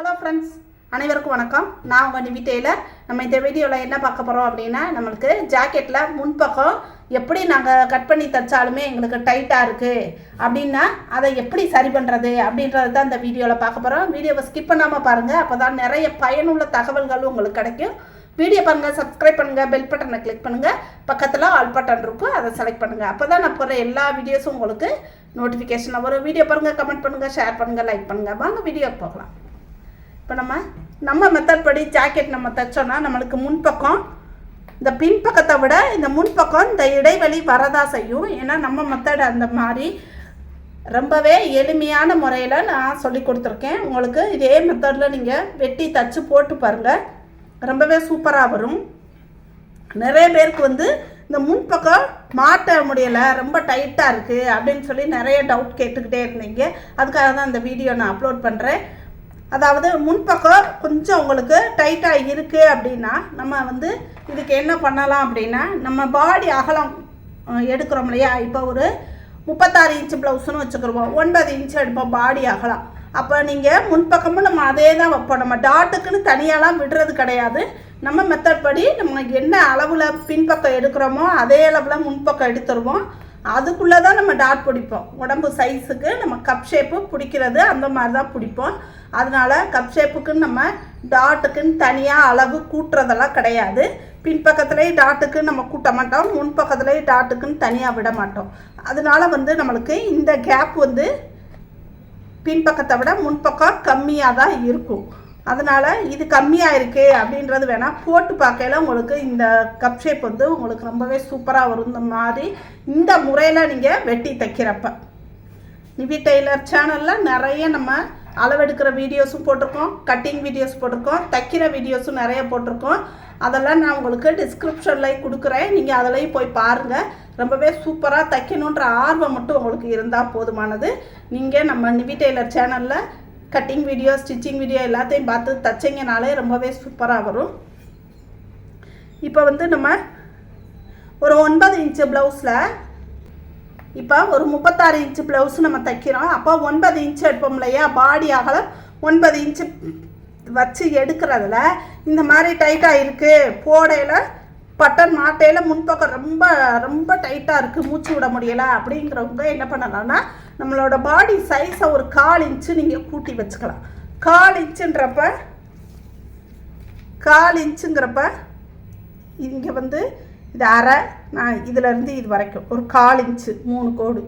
Hello friends அனைவருக்கும் வணக்கம். நான் உங்கள் நிவி டெய்லர். நம்ம இந்த வீடியோவில் என்ன பார்க்க போகிறோம் அப்படின்னா நம்மளுக்கு ஜாக்கெட்டில் முன்பக்கம் எப்படி நாங்கள் கட் பண்ணி தைச்சாலுமே எங்களுக்கு டைட்டாக இருக்குது அப்படின்னா அதை எப்படி சரி பண்ணுறது அப்படின்றது தான் இந்த வீடியோவில் பார்க்க போகிறோம் வீடியோவை ஸ்கிப் பண்ணாமல் பாருங்கள் அப்போ தான் நிறைய பயனுள்ள தகவல்களும் உங்களுக்கு கிடைக்கும். வீடியோ பாருங்கள் சப்ஸ்கிரைப் பண்ணுங்கள் பெல் பட்டனை கிளிக் பண்ணுங்கள் பக்கத்தில் ஆல் பட்டன் இருக்கும் அதை செலக்ட் பண்ணுங்கள் அப்போ தான் நான் போகிற எல்லா வீடியோஸும் உங்களுக்கு நோட்டிஃபிகேஷன் வரும். வீடியோ பாருங்கள் கமெண்ட் பண்ணுங்கள் ஷேர் பண்ணுங்கள் லைக் பண்ணுங்கள் வாங்க வீடியோ போகலாம். இப்போ நம்ம நம்ம மெத்தட் படி ஜாக்கெட் நம்ம தைச்சோன்னா நம்மளுக்கு முன்பக்கம் இந்த பின்பக்கத்தை விட இந்த முன்பக்கம் இந்த இடைவெளி வரதா செய்யும். ஏன்னா நம்ம மெத்தட் அந்த மாதிரி ரொம்பவே எளிமையான முறையில் நான் சொல்லி கொடுத்துருக்கேன். உங்களுக்கு இதே மெத்தடில் நீங்கள் வெட்டி தச்சு போட்டு பாருங்கள் ரொம்பவே சூப்பராக வரும். நிறைய பேருக்கு வந்து இந்த முன்பக்கம் மாட்ட முடியலை ரொம்ப டைட்டாக இருக்குது அப்படின்னு சொல்லி நிறைய டவுட் கேட்டுக்கிட்டே இருந்தீங்க. அதுக்காக தான் இந்த வீடியோ நான் அப்லோட் பண்ணுறேன் அதாவது முன்பக்கம் கொஞ்சம் உங்களுக்கு டைட்டாக இருக்குது அப்படின்னா நம்ம வந்து இதுக்கு என்ன பண்ணலாம் அப்படின்னா நம்ம பாடி அகலம் எடுக்கிறோம் இல்லையா? இப்போ ஒரு முப்பத்தாறு இன்ச்சு ப்ளவுஸ்னு வச்சுக்கிருவோம். ஒன்பது இன்ச்சு எடுப்போம் பாடி அகலம். அப்போ நீங்கள் முன்பக்கமும் நம்ம அதே தான் வைப்போம். நம்ம டாட்டுக்குன்னு தனியாலாம் விடுறது கிடையாது. நம்ம மெத்தட் படி நம்ம என்ன அளவில் பின்பக்கம் எடுக்கிறோமோ அதே அளவில் முன்பக்கம் எடுத்துருவோம். அதுக்குள்ளே தான் நம்ம டாட் பிடிப்போம். உடம்பு சைஸுக்கு நம்ம கப் ஷேப்பு பிடிக்கிறது அந்த மாதிரி தான் பிடிப்போம். அதனால கப் ஷேப்புக்குன்னு நம்ம டாட்டுக்குன்னு தனியாக அளவு கூட்டுறதெல்லாம் கிடையாது. பின்பக்கத்துலேயே டாட்டுக்கு நம்ம கூட்ட மாட்டோம். முன்பக்கத்துலேயே டாட்டுக்குன்னு தனியாக விட மாட்டோம். அதனால வந்து நம்மளுக்கு இந்த கேப் வந்து பின்பக்கத்தை விட முன்பக்கம் கம்மியாக தான் இருக்கும். அதனால் இது கம்மியாக இருக்கு அப்படின்றது வேணால் போட்டு பார்க்கையில் உங்களுக்கு இந்த கப் ஷேப் வந்து உங்களுக்கு ரொம்பவே சூப்பராக வரும். இந்த மாதிரி இந்த முறையில் நீங்கள் வெட்டி தைக்கிறப்ப. நிவி டெய்லர் சேனலில் நிறைய நம்ம அளவெடுக்கிற வீடியோஸும் போட்டிருக்கோம். கட்டிங் வீடியோஸ் போட்டிருக்கோம். தைக்கிற வீடியோஸும் நிறைய போட்டிருக்கோம். அதெல்லாம் நான் உங்களுக்கு டிஸ்கிரிப்ஷனில் கொடுக்குறேன். நீங்கள் அதிலையும் போய் பாருங்கள் ரொம்பவே சூப்பராக தைக்கணுன்ற ஆர்வம் மட்டும் உங்களுக்கு இருந்தால் போதுமானது. நீங்கள் நம்ம நிவி டெய்லர் சேனலில் கட்டிங் வீடியோ ஸ்டிச்சிங் வீடியோ எல்லாத்தையும் பார்த்து தைச்சிங்கனாலே ரொம்பவே சூப்பராக வரும். இப்போ வந்து நம்ம ஒரு ஒன்பது இன்ச்சு ப்ளவுஸில் இப்போ ஒரு முப்பத்தாறு இன்ச்சு ப்ளவுஸ் நம்ம தைக்கிறோம். அப்போ ஒன்பது இன்ச்சு எடுப்போம் இல்லையா? பாடி அகலம் ஒன்பது இன்ச்சு வச்சு எடுக்கிறதுல இந்த மாதிரி டைட்டாக இருக்குது போடையில் பட்டன் மாட்டையில் முன்பக்கம் ரொம்ப ரொம்ப டைட்டாக இருக்குது மூச்சு விட முடியலை அப்படிங்கிறவங்க என்ன பண்ணலாம்னா நம்மளோட பாடி சைஸை ஒரு கால் இன்ச்சு நீங்கள் கூட்டி வச்சுக்கலாம். கால் இன்ச்சுன்றப்ப கால் இன்ச்சுங்கிறப்ப இங்கே வந்து இது அரை நான் இதிலேருந்து இது வரைக்கும் ஒரு கால் இன்ச்சு மூணு கோடு.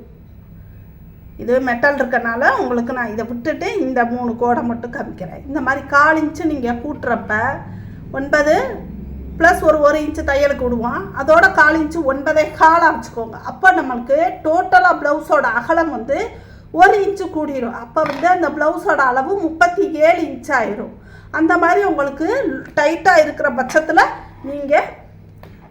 இது மெட்டல் இருக்கனால உங்களுக்கு நான் இதை விட்டுட்டு இந்த மூணு கோடை மட்டும் காமிக்கிறேன். இந்த மாதிரி கால் இன்ச்சு நீங்கள் கூட்டுறப்ப ஒன்பது ப்ளஸ் ஒரு ஒரு இன்ச்சு தையலுக்கு விடுவோம். அதோட கால் இன்ச்சு ஒன்பதே காலாக வச்சுக்கோங்க. அப்போ நம்மளுக்கு டோட்டலாக ப்ளவுஸோட அகலம் வந்து ஒரு இன்ச்சு கூடிரும். அப்போ வந்து அந்த ப்ளவுஸோட அளவு முப்பத்தி ஏழு இன்ச் ஆயிரும். அந்த மாதிரி உங்களுக்கு டைட்டாக இருக்கிற பட்சத்தில் நீங்கள்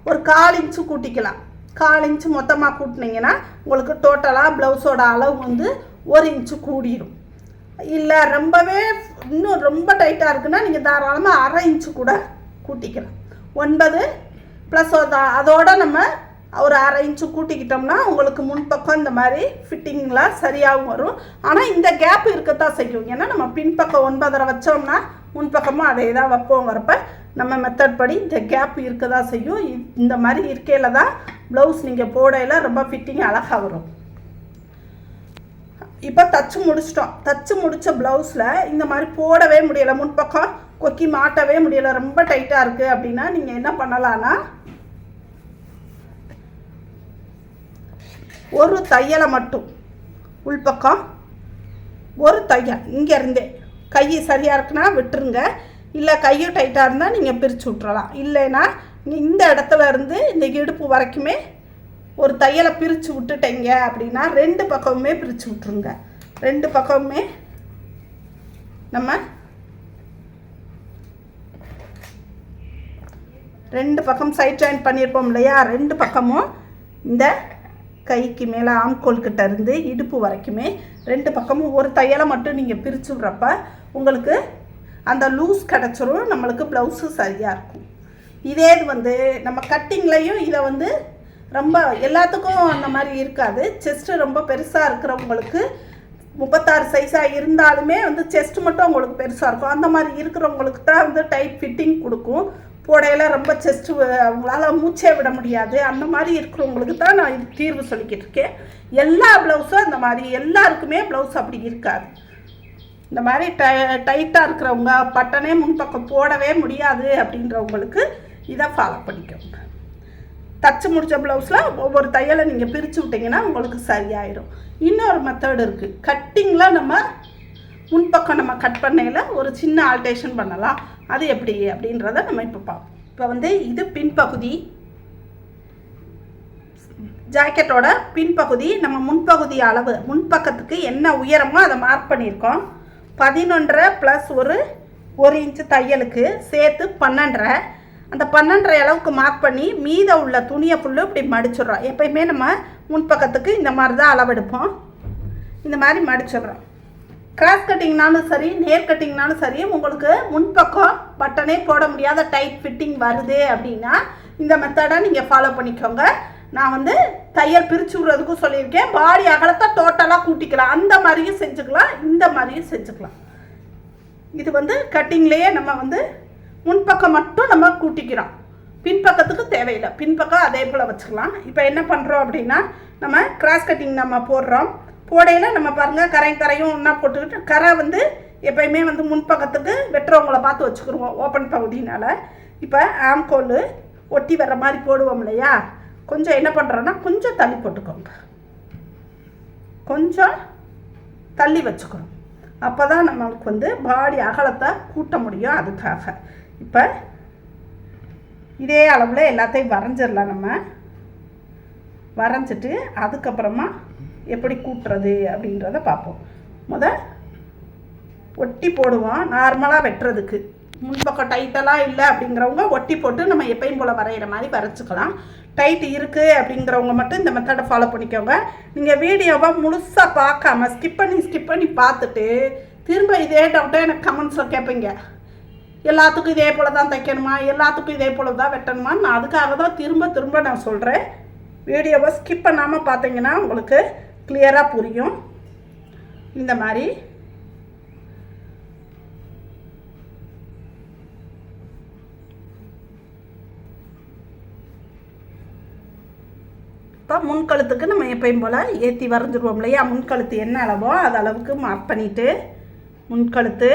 ஒரு கால் இன்ச்சு கூட்டிக்கலாம். கால் இன்ச்சு மொத்தமாக கூட்டினீங்கன்னா உங்களுக்கு டோட்டலாக ப்ளவுஸோட அளவு வந்து ஒரு இன்ச்சு கூடிரும். இல்லை ரொம்பவே இன்னும் ரொம்ப டைட்டாக இருக்குன்னா நீங்கள் தாராளமாக அரை இன்ச்சு கூட கூட்டிக்கலாம். ஒன்பது ப்ளஸ் அதோட நம்ம ஒரு அரை இன்ச்சு கூட்டிக்கிட்டோம்னா உங்களுக்கு முன்பக்கம் இந்த மாதிரி ஃபிட்டிங்லாம் சரியாகவும் வரும். ஆனால் இந்த கேப் இருக்கத்தான் செய்யும். ஏன்னா நம்ம பின்பக்கம் ஒன்பதரை வச்சோம்னா முன்பக்கமும் அதே தான் வைப்போங்கிறப்ப நம்ம மெத்தட் படி இந்த கேப் இருக்க தான் செய்யும். இ- இந்த மாதிரி இருக்கையில் தான் ப்ளவுஸ் நீங்கள் போடையில் ரொம்ப ஃபிட்டிங் அழகாக வரும். இப்போ தச்சு முடிச்சிட்டோம். தச்சு முடித்த ப்ளவுஸில் இந்த மாதிரி போடவே முடியலை. முன்பக்கம் கொக்கி மாட்டவே முடியலை. ரொம்ப டைட்டாக இருக்குது அப்படின்னா நீங்கள் என்ன பண்ணலான்னா ஒரு தையலை மட்டும் உள்பக்கம் ஒரு தையல் இங்கே இருந்தே. கை சரியாக இருக்குன்னா விட்டுருங்க. இல்லை கையும் டைட்டாக இருந்தால் நீங்கள் பிரித்து விட்றலாம் இல்லைன்னா இந்த இடத்துல இருந்து இந்த இடுப்பு வரைக்குமே ஒரு தையலை பிரித்து விட்டுட்டீங்க அப்படின்னா ரெண்டு பக்கமுமே பிரித்து விட்ருங்க ரெண்டு பக்கமுமே நம்ம ரெண்டு பக்கம் சைட் ஜாயின் பண்ணியிருப்போம் இல்லையா? ரெண்டு பக்கமும் இந்த கைக்கு மேலே ஆம்கோல் கிட்ட இருந்து இடுப்பு வரைக்குமே ரெண்டு பக்கமும் ஒரு தையலை மட்டும் நீங்கள் பிரித்து விட்றப்ப உங்களுக்கு அந்த லூஸ் கிடச்சிரும் நம்மளுக்கு ப்ளவுஸு சரியாக இருக்கும். இதே இது வந்து நம்ம கட்டிங்லேயும் இதை வந்து ரொம்ப எல்லாத்துக்கும் அந்த மாதிரி இருக்காது. செஸ்ட்டு ரொம்ப பெருசாக இருக்கிறவங்களுக்கு முப்பத்தாறு சைஸாக இருந்தாலுமே வந்து செஸ்ட் மட்டும் அவங்களுக்கு பெருசாக இருக்கும். அந்த மாதிரி இருக்கிறவங்களுக்கு தான் வந்து டைட் ஃபிட்டிங் கொடுக்கும். போடையெல்லாம் ரொம்ப செஸ்ட்டு அவங்களால மூச்சே விட முடியாது. அந்த மாதிரி இருக்கிறவங்களுக்கு தான் நான் இது தீர்வு சொல்லிக்கிட்டு இருக்கேன். எல்லா ப்ளவுஸும் அந்த மாதிரி எல்லாருக்குமே ப்ளவுஸ் அப்படி இருக்காது. இந்த மாதிரி டை டைட்டாக இருக்கிறவங்க பட்டனே முன்பக்கம் போடவே முடியாது அப்படின்றவங்களுக்கு இதை ஃபாலோ பண்ணிக்கோங்க. தச்சு முடித்த ப்ளவுஸில் ஒவ்வொரு தையலை நீங்கள் பிரித்து விட்டிங்கன்னா உங்களுக்கு சரியாயிடும் இன்னொரு மெத்தட் இருக்குது கட்டிங்கில் நம்ம முன்பக்கம் நம்ம கட் பண்ணையில் ஒரு சின்ன ஆல்டேஷன் பண்ணலாம். அது எப்படி அப்படின்றத நம்ம இப்போ பார்ப்போம். இப்போ வந்து இது பின்பகுதி. ஜாக்கெட்டோட பின்பகுதி நம்ம முன்பகுதி அளவு முன்பக்கத்துக்கு என்ன உயரமோ அதை மார்க் பண்ணியிருக்கோம். பதினொன்றரை ப்ளஸ் ஒரு ஒரு இன்ச்சு தையலுக்கு சேர்த்து பன்னெண்டரை. அந்த பன்னெண்டரை அளவுக்கு மார்க் பண்ணி மீத உள்ள துணியை ஃபுல்லு இப்படி மடிச்சிடுறோம். எப்பயுமே நம்ம முன்பக்கத்துக்கு இந்த மாதிரி தான் அளவெடுப்போம். இந்த மாதிரி மடிச்சிடுறோம். கிராஸ் கட்டிங்னாலும் சரி நேர் கட்டிங்னாலும் சரி உங்களுக்கு முன்பக்கம் பட்டனே போட முடியாத டைட் ஃபிட்டிங் வருது அப்படின்னா இந்த மெத்தடை நீங்கள் ஃபாலோ பண்ணிக்கோங்க. நான் வந்து தையல் பிரித்து விடுறதுக்கும் சொல்லியிருக்கேன். பாடி அகலத்தை டோட்டலாக கூட்டிக்கலாம். அந்த மாதிரியும் செஞ்சுக்கலாம். இந்த மாதிரியும் செஞ்சுக்கலாம். இது வந்து கட்டிங்லேயே நம்ம வந்து முன்பக்கம் மட்டும் நம்ம கூட்டிக்கிறோம். பின்பக்கத்துக்கு தேவையில்லை. பின்பக்கம் அதே போல் வச்சுக்கலாம். இப்போ என்ன பண்ணுறோம் அப்படின்னா நம்ம கிராஸ் கட்டிங் நம்ம போடுறோம். போடையில் நம்ம பாருங்கள் கரையும் கரையும் ஒன்றா போட்டுக்கிட்டு கரை வந்து எப்பயுமே வந்து முன்பக்கத்துக்கு வெட்டுறவங்கள பார்த்து வச்சுக்கிடுவோம் ஓப்பன் பகுதினால். இப்போ ஆம்கோல் ஒட்டி வர்ற மாதிரி போடுவோம் இல்லையா? கொஞ்சம் என்ன பண்ணுறோன்னா கொஞ்சம் தள்ளி போட்டுக்கோங்க. கொஞ்சம் தள்ளி வச்சுக்கணும். அப்போ தான் நம்மளுக்கு வந்து பாடி அகலத்தை கூட்ட முடியும் அதுக்காக. இப்போ இதே அளவில் எல்லாத்தையும் வரைஞ்சிடலாம் நம்ம. வரைஞ்சிட்டு அதுக்கப்புறமா எப்படி கூட்டுறது அப்படின்றத பார்ப்போம். முத ஒட்டி போடுவோம் நார்மலாக வெட்டுறதுக்கு. முன்பக்கம் டைட்டெல்லாம் இல்லை அப்படிங்கிறவங்க ஒட்டி போட்டு நம்ம எப்பயும் போல் வரைகிற மாதிரி வரைச்சிக்கலாம். டைட் இருக்குது அப்படிங்கிறவங்க மட்டும் இந்த மெத்தடை ஃபாலோ பண்ணிக்கோங்க. நீங்கள் வீடியோவை முழுசாக பார்க்காம ஸ்கிப் பண்ணி ஸ்கிப் பண்ணி பார்த்துட்டு திரும்ப இதே டவுட்டாக எனக்கு கமெண்ட்ஸில் கேட்பீங்க. எல்லாத்துக்கும் இதே போல் தான் தைக்கணுமா? எல்லாத்துக்கும் இதே போல் தான் வெட்டணுமா? நான் அதுக்காக தான் திரும்ப திரும்ப நான் சொல்கிறேன் வீடியோவை ஸ்கிப் பண்ணாமல் பார்த்தீங்கன்னா உங்களுக்கு கிளியராக புரியும். இந்த மாதிரி. இப்போ முன்கழுத்துக்கு நம்ம எப்பயும் போல் ஏற்றி வரைஞ்சிருவோம் இல்லையா? முன்கழுத்து என்ன அளவோ அது அளவுக்கு மார்க் பண்ணிவிட்டு முன்கழுத்து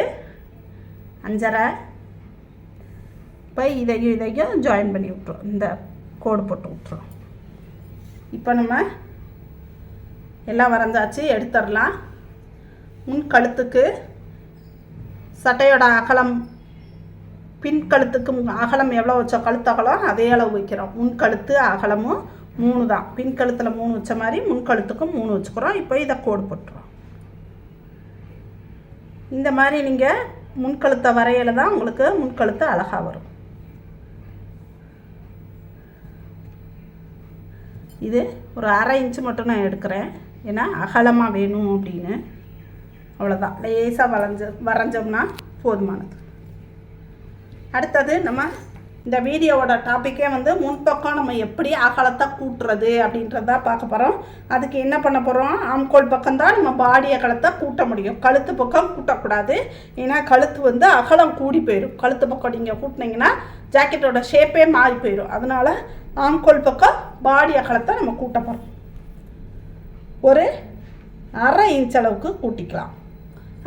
அஞ்சரை. இப்போ இதையும் இதையும் ஜாயின் பண்ணி விட்ருவோம் இந்த கோடு போட்டு விட்ருவோம் இப்போ நம்ம எல்லாம் வரைஞ்சாச்சு எடுத்துடலாம் முன் கழுத்துக்கு சட்டையோட அகலம் பின் கழுத்துக்கு அகலம் எவ்வளோ வச்சோம் கழுத்து அகலம் அதே அளவு வைக்கிறோம். முன் கழுத்து அகலமும் மூணு தான். பின் கழுத்தில் மூணு வச்ச மாதிரி முன் கழுத்துக்கும் மூணு வச்சுக்கிறோம். இப்போ இதை கோடு போட்டுறோம். இந்த மாதிரி நீங்கள் முன்கழுத்தை வரையில் தான் உங்களுக்கு முன்கழுத்து அழகாக வரும். இது ஒரு அரை இன்ச்சு மட்டும் நான் எடுக்கிறேன். ஏன்னா அகலமாக வேணும் அப்படின்னு. அவ்வளோதான் லேசாக வளைஞ்ச வரைஞ்சோம்னா போதுமானது. அடுத்தது நம்ம இந்த வீடியோவோட டாப்பிக்கே வந்து முன்பக்கம் நம்ம எப்படி அகலத்தை கூட்டுறது அப்படின்றத பார்க்க போகிறோம் அதுக்கு என்ன பண்ண போகிறோம் ஆம்கோல் பக்கம் தான் நம்ம பாடி அகலத்தை கூட்ட முடியும். கழுத்து பக்கம் கூட்டக்கூடாது. ஏன்னா கழுத்து வந்து அகலம் கூடி போயிடும் கழுத்து பக்கம் நீங்கள் கூட்டினீங்கன்னா ஜாக்கெட்டோட ஷேப்பே மாறி போயிடும் அதனால் ஆம்கோல் பக்கம் பாடி அகலத்தை நம்ம கூட்ட போகிறோம் ஒரு அரை இன்ச் அளவுக்கு கூட்டிக்கலாம்.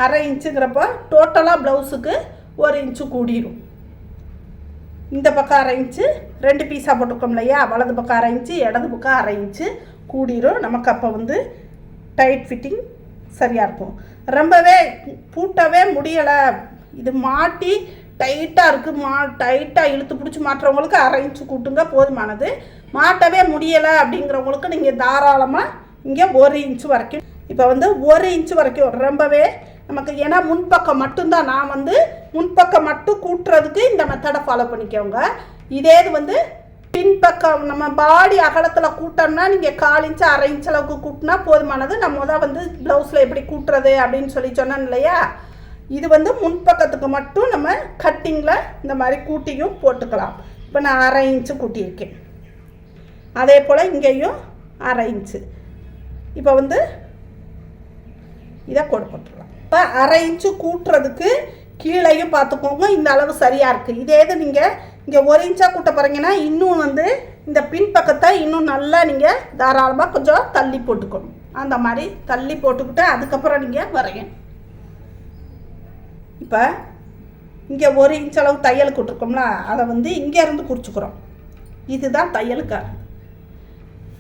அரை இன்ச்சுங்கிறப்போ டோட்டலாக ப்ளவுஸுக்கு ஒரு இன்ச்சு கூடிரும். இந்த பக்கம் அரை இன்ச்சு ரெண்டு பீஸாக போட்டுக்கோம் இல்லையா வலது பக்கம் அரை இன்ச்சு இடது பக்கம் அரை இன்ச்சு கூடிரும். நமக்கு அப்போ வந்து டைட் ஃபிட்டிங் சரியாக இருக்கும். ரொம்பவே பூட்டவே முடியலை. இது மாட்டி டைட்டாக இருக்குது மா டைட்டாக இழுத்து பிடிச்சி மாட்டுறவங்களுக்கு அரை இன்ச்சு கூட்டுங்க போதுமானது. மாட்டவே முடியலை அப்படிங்கிறவங்களுக்கு நீங்கள் தாராளமாக இங்கே ஒரு இன்ச்சு வரைக்கும். இப்போ வந்து ஒரு இன்ச்சு வரைக்கும். ரொம்பவே நமக்கு ஏன்னா முன்பக்கம் மட்டும்தான். நான் வந்து முன்பக்கம் மட்டும் கூட்டுறதுக்கு இந்த மெத்தடை ஃபாலோ பண்ணிக்கோங்க. இதே இது வந்து பின்பக்கம் நம்ம பாடி அகலத்தில் கூட்டோம்னா நீங்கள் கால் இன்ச்சு அரை இன்ச் அளவுக்கு கூட்டினா போதுமானது. நம்ம தான் வந்து ப்ளவுஸில் எப்படி கூட்டுறது அப்படின்னு சொல்லி சொன்னோம் இல்லையா? இது வந்து முன்பக்கத்துக்கு மட்டும் நம்ம கட்டிங்கில் இந்த மாதிரி கூட்டியும் போட்டுக்கலாம். இப்போ நான் அரை இன்ச்சு கூட்டியிருக்கேன். அதே போல் இங்கேயும் அரை இன்ச்சு இப்போ வந்து இதை கோடு இப்போ அரை இன்ச்சு கூட்டுறதுக்கு கீழேயும் பார்த்துக்கோங்க இந்த அளவு சரியாக இருக்குது இதே இது நீங்கள் இங்கே ஒரு இன்ச்சாக கூட்ட போகிறீங்கன்னா இன்னும் வந்து இந்த பின்பக்கத்தை இன்னும் நல்லா நீங்கள் தாராளமாக கொஞ்சம் தள்ளி போட்டுக்கணும். அந்த மாதிரி தள்ளி போட்டுக்கிட்டு அதுக்கப்புறம் நீங்கள் வரையணும். இப்போ இங்கே ஒரு இன்ச் அளவு தையல் கொடுத்துருக்கோம்ல அதை வந்து இங்கேருந்து குறிச்சிக்கிறோம் இதுதான் தையலுக்காக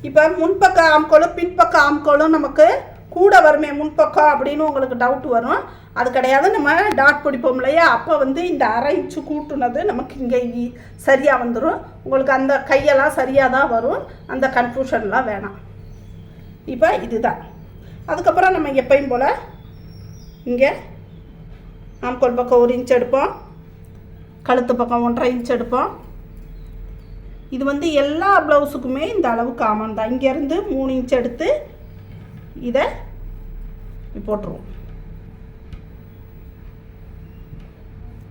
இப்போ முன்பக்க ஆம்கோலும் பின்பக்க ஆம்கோலும் நமக்கு கூட வருமே முன்பக்கம் அப்படின்னு உங்களுக்கு டவுட் வரும். அது கிடையாது. நம்ம டாட் பிடிப்போம் இல்லையா? அப்போ வந்து இந்த அரை இன்ச்சு கூட்டுனது நமக்கு இங்கே சரியாக வந்துடும் உங்களுக்கு அந்த கையெல்லாம் சரியாக தான் வரும். அந்த கன்ஃபியூஷன்லாம் வேணாம். இப்போ இதுதான். அதுக்கப்புறம் நம்ம எப்பயும் போல் இங்கே ஆம்கோல் பக்கம் ஒரு இன்ச் எடுப்போம். கழுத்து பக்கம் ஒன்றரை இன்ச் எடுப்போம். இது வந்து எல்லா ப்ளவுஸுக்குமே இந்த அளவு காமன் தான். இங்கேருந்து மூணு இன்ச் எடுத்து இதை போட்டுருவோம்.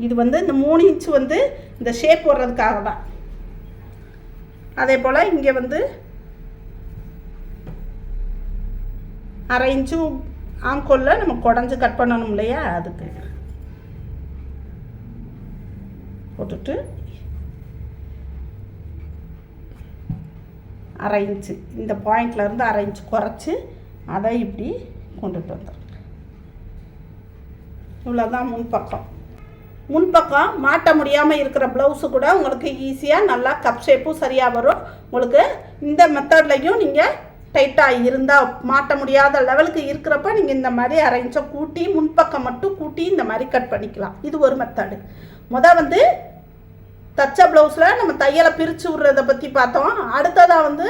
இது வந்து இந்த மூணு இன்ச் வந்து இந்த ஷேப் போடுறதுக்காக தான். அதே போல் இங்கே வந்து அரை இன்ச்சு ஆம்கோல்ல நம்ம குடஞ்சி கட் பண்ணணும் இல்லையா? அதுக்கு போட்டுட்டு அரை இன்ச்சு. இந்த பாயிண்ட்லேருந்து அரை இன்ச்சு குறைச்சி அதை இப்படி கொண்டுட்டு வந்துடும் இவ்வளோதான் முன்பக்கம் முன்பக்கம் மாட்ட முடியாமல் இருக்கிற ப்ளவுஸு கூட உங்களுக்கு ஈஸியாக நல்லா கப் ஷேப்பும் சரியாக வரும். உங்களுக்கு இந்த மெத்தட்லையும் நீங்கள் டைட்டாக இருந்தால் மாட்ட முடியாத லெவலுக்கு இருக்கிறப்ப நீங்கள் இந்த மாதிரி அரை கூட்டி முன்பக்கம் மட்டும் கூட்டி இந்த மாதிரி கட் பண்ணிக்கலாம். இது ஒரு மெத்தடு முத வந்து தச்ச ப்ளவுஸில் நம்ம தையலை பிரித்து விட்றதை பற்றி பார்த்தோம். அடுத்ததாக வந்து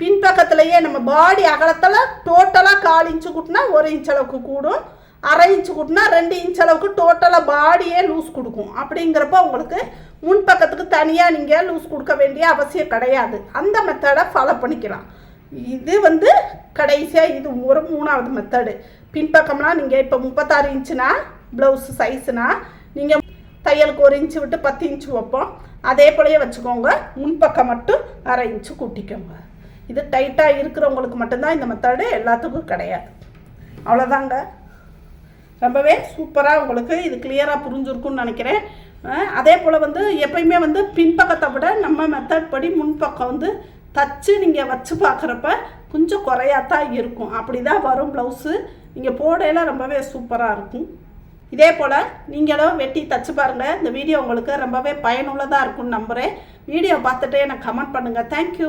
பின்பக்கத்துலேயே நம்ம பாடி அகலத்தில் டோட்டலாக கால் இன்ச்சு கூட்டினா ஒரு இன்ச் அளவுக்கு கூடும். அரை இன்ச்சு கூட்டினா ரெண்டு இன்ச் அளவுக்கு டோட்டலாக பாடியே லூஸ் கொடுக்கும். அப்படிங்கிறப்ப உங்களுக்கு முன்பக்கத்துக்கு தனியாக நீங்கள் லூஸ் கொடுக்க வேண்டிய அவசியம் கிடையாது. அந்த மெத்தடை ஃபாலோ பண்ணிக்கலாம். இது வந்து கடைசியாக இது ஒரு மூணாவது மெத்தடு பின்பக்கம்லாம் நீங்கள் இப்போ முப்பத்தாறு இன்ச்சுனா ப்ளவுஸ் சைஸுனா நீங்கள் தையலுக்கு ஒரு இன்ச்சு விட்டு பத்து இன்ச்சு வைப்போம். அதே போலயே வச்சுக்கோங்க. முன்பக்கம் மட்டும் அரை இன்ச்சு கூட்டிக்கோங்க. இது டைட்டாக இருக்கிறவங்களுக்கு மட்டும்தான் இந்த மெத்தடு எல்லாத்துக்கும் கிடையாது. அவ்வளோதாங்க ரொம்பவே சூப்பராக உங்களுக்கு இது கிளியராக புரிஞ்சிருக்கும்னு நினைக்கிறேன். அதே போல் வந்து எப்பயுமே வந்து பின்பக்கத்தை விட நம்ம மெத்தட் படி முன்பக்கம் வந்து தச்சு நீங்கள் வச்சு பார்க்குறப்ப கொஞ்சம் குறையாத்தான் இருக்கும். அப்படி தான் வரும் ப்ளவுஸு நீங்கள் போடையில் ரொம்பவே சூப்பராக இருக்கும். இதே போல் நீங்களும் வெட்டி தச்சு பாருங்கள் இந்த வீடியோ உங்களுக்கு ரொம்பவே பயனுள்ளதாக இருக்கும்னு நம்புகிறேன் வீடியோ பார்த்துட்டு எனக்கு கமெண்ட் பண்ணுங்கள் தேங்க்யூ